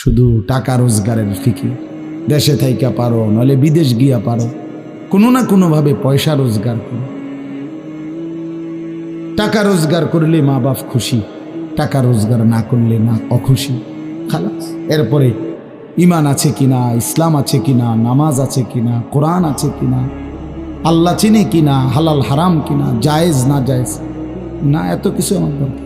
শুধু টাকা রোজগারের ফিকি। দেশে থাইকা পারো নলে বিদেশ গিয়া পারো। কোনো না কোনোভাবে পয়সা রোজগার করো। টাকা রোজগার করলে মা বাপ খুশি, টাকা রোজগার না করলে না অখুশি। খালাস, এরপরে ইমান আছে কিনা, ইসলাম আছে কিনা, নামাজ আছে কিনা, কোরআন আছে কিনা, আল্লাহ চিনে কিনা, হালাল হারাম কিনা, জায়েজ না জায়েজ, না এত কিছু আমার দরকার।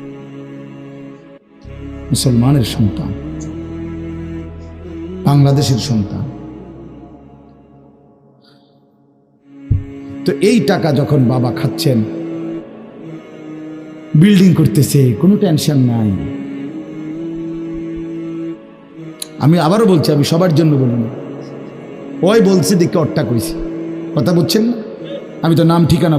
মুসলমানের সন্তান, বাংলাদেশের সন্তান। তো এই টাকা যখন বাবা খাচ্ছেন, বিল্ডিং করতেছে, কোনো টেনশন নাই। আমি আবারও বলছি, আমি সবার জন্য বলি ওই বলছে, দেখে অট্টা কইছি। কথা বুঝছেন না? আমি তো নাম ঠিকানা